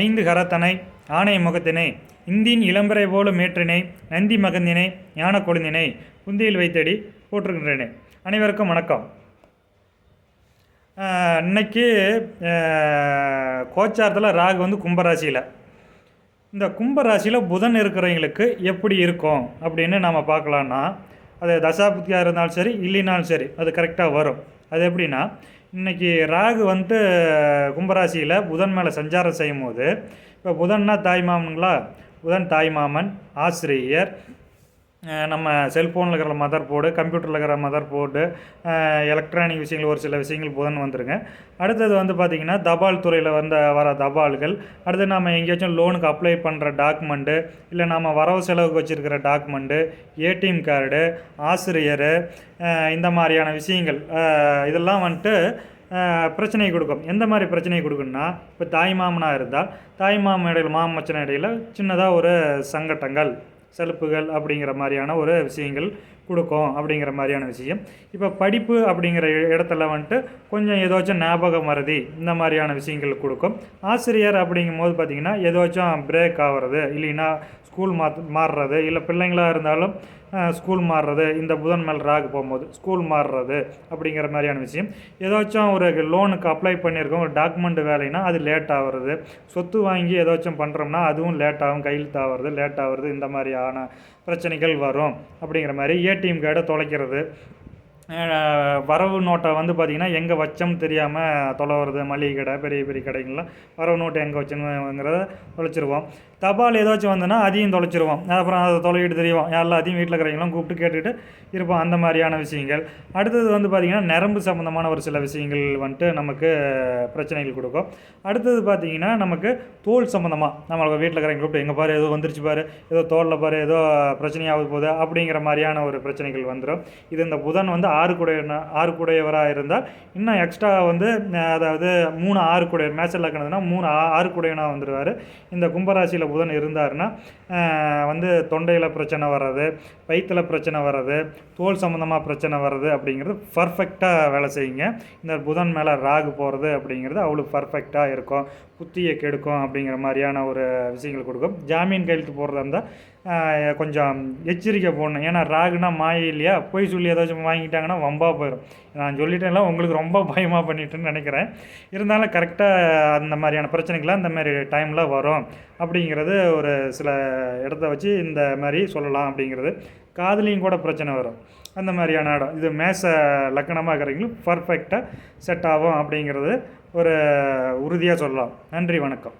ஐந்து கரத்தனை ஆணை முகத்தினை இந்தியின் இளம்பரை போல மேற்றினை நந்தி மகந்தினை ஞான கொழுந்தினை குந்தியில் வைத்தடி போட்டிருக்கின்றேனே அனைவருக்கும் வணக்கம். இன்னைக்கு கோச்சாரத்தில் ராகு வந்து கும்பராசியில். இந்த கும்பராசியில் புதன் இருக்கிறவங்களுக்கு எப்படி இருக்கும் அப்படின்னு நாம் பார்க்கலான்னா அது தசாபுத்தியாக இருந்தாலும் சரி இல்லைனாலும் சரி அது கரெக்டாக வரும். அது எப்படின்னா இன்னைக்கு ராகு வந்துட்டு கும்பராசியில் புதன் மேலே சஞ்சாரம் செய்யும் போது இப்போ புதன்னா தாய்மாமனுங்களா புதன் தாய் மாமன் ஆசிரியர் நம்ம செல்ஃபோனில் இருக்கிற மதர் போர்டு கம்ப்யூட்டரில் இருக்கிற மதர் போர்டு எலக்ட்ரானிக் விஷயங்கள் ஒரு சில விஷயங்கள் புதன் வந்துருங்க. அடுத்தது வந்து பார்த்திங்கன்னா தபால் துறையில் வந்த வர தபால்கள். அடுத்து நம்ம எங்கேயாச்சும் லோனுக்கு அப்ளை பண்ணுற டாக்குமெண்ட்டு இல்லை நம்ம வரவு செலவுக்கு வச்சுருக்கிற டாக்குமெண்ட்டு ஏடிஎம் கார்டு ஆசிரியர் இந்த மாதிரியான விஷயங்கள் இதெல்லாம் வந்துட்டு பிரச்சனை கொடுக்கும். எந்த மாதிரி பிரச்சனை கொடுக்குன்னா இப்போ தாய் மாமனாக இருந்தால் தாய் மாமன் இடையில் மாமச்சன இடையில் சின்னதாக ஒரு சங்கட்டங்கள். செலுப்புகள் அப்படிங்கிற மாதிரியான ஒரு விஷயங்கள் கொடுக்கும் அப்படிங்கிற மாதிரியான விஷயம். இப்போ படிப்பு அப்படிங்கிற இ- இடத்துல வந்துட்டு கொஞ்சம் ஏதாச்சும் ஞாபக மறதி இந்த மாதிரியான விஷயங்கள் கொடுக்கும். ஆசிரியர் அப்படிங்கும் போது பார்த்திங்கன்னா ஏதாச்சும் பிரேக் ஆகிறது இல்லைன்னா ஸ்கூல் மாத் மாறுறது இல்லை பிள்ளைங்களாக இருந்தாலும் ஸ்கூல் மாறுறது இந்த புதன் மேல் ராகு போகும்போது ஸ்கூல் மாறுறது அப்படிங்கிற மாதிரியான விஷயம். ஏதாச்சும் ஒரு லோனுக்கு அப்ளை பண்ணியிருக்கோம் ஒரு டாக்குமெண்ட் வேலைன்னா அது லேட் ஆகுறது சொத்து வாங்கி ஏதாச்சும் பண்ணுறோம்னா அதுவும் லேட் ஆகும் கையெழுத்து ஆகிறது லேட் ஆகிறது இந்த மாதிரியான பிரச்சனைகள் வரும் அப்படிங்கிற மாதிரி ஏடிஎம் கார்டை தொலைக்கிறது. வரவு நோட்டை வந்து பார்த்திங்கன்னா எங்கே வச்சோம் தெரியாமல் தொலைவுறது மளிகை கடை பெரிய பெரிய கடைகள்லாம். வரவு நோட்டை எங்கே வச்சோங்கிறத தொலைச்சிருவோம். தபால் ஏதாச்சும் வந்ததுன்னா அதையும் தொலைச்சிருவோம். அப்புறம் அதை தொலைவிட்டு தெரியும் எல்லாத்தையும் வீட்டில் இருக்கிறவங்களாம் கூப்பிட்டு கேட்டுட்டு இருப்போம். அந்த மாதிரியான விஷயங்கள். அடுத்தது வந்து பார்த்திங்கன்னா நரம்பு சம்மந்தமான ஒரு சில விஷயங்கள் வந்துட்டு நமக்கு பிரச்சனைகள் கொடுக்கும். அடுத்தது பார்த்திங்கன்னா நமக்கு தோல் சம்மந்தமாக நம்மளுக்கு வீட்டில் இருக்கிறவங்க கூப்பிட்டு எங்கே பாரு ஏதோ வந்துருச்சு பாரு ஏதோ தோலில் பாரு ஏதோ பிரச்சனையாவது போகுது அப்படிங்கிற மாதிரியான ஒரு பிரச்சனைகள் வந்துடும் இது இந்த புதன் வந்து ஆறு ஆறுக்குடையவராக ஆறு இருந்தால் இன்னும் எக்ஸ்ட்ரா வந்து அதாவது மூணு ஆறு குடையவர் மேட்சில் லக்கணதுன்னா மூணு ஆ ஆறு வந்துடுவார். இந்த கும்பராசியில் புதன் இருந்தாருன்னா வந்து தொண்டையில் பிரச்சனை வர்றது வயிற்றில் பிரச்சனை வர்றது தோல் சம்மந்தமாக பிரச்சனை வர்றது அப்படிங்கிறது பர்ஃபெக்டாக வேலை செய்யுங்க. இந்த புதன் மேலே ராகு போகிறது அப்படிங்கிறது அவ்வளோ பர்ஃபெக்டாக இருக்கும். புத்தியை கெடுக்கும் அப்படிங்கிற மாதிரியான ஒரு விஷயங்கள் கொடுக்கும். ஜாமீன் கையெழுத்து போடுறதா இருந்தால் கொஞ்சம் எச்சரிக்கை போடணும். ஏன்னா ராகுனா மாய இல்லையா? போய் சொல்லி ஏதாச்சும் பண்ணிட்டாங்கன்னா வம்பாக போயிடும் நான் சொல்லிட்டேன்ல உங்களுக்கு ரொம்ப பயமாக பண்ணிட்டேன்னு நினைக்கிறேன். இருந்தாலும் கரெக்டாக அந்த மாதிரியான பிரச்சனைகள்லாம் இந்த மாதிரி டைமில் வரும். அப்படிங்கிறது ஒரு சில இடத்த வச்சு இந்த மாதிரி சொல்லலாம் அப்படிங்கிறது. காதுலேயும் கூட பிரச்சனை வரும். அந்த மாதிரியான இடம். இது மேச லக்கணமாக இருக்கிறவங்களுக்கு பர்ஃபெக்டாக செட் ஆகும் அப்படிங்கிறது ஒரு உறுதியாக சொல்லலாம். நன்றி வணக்கம்.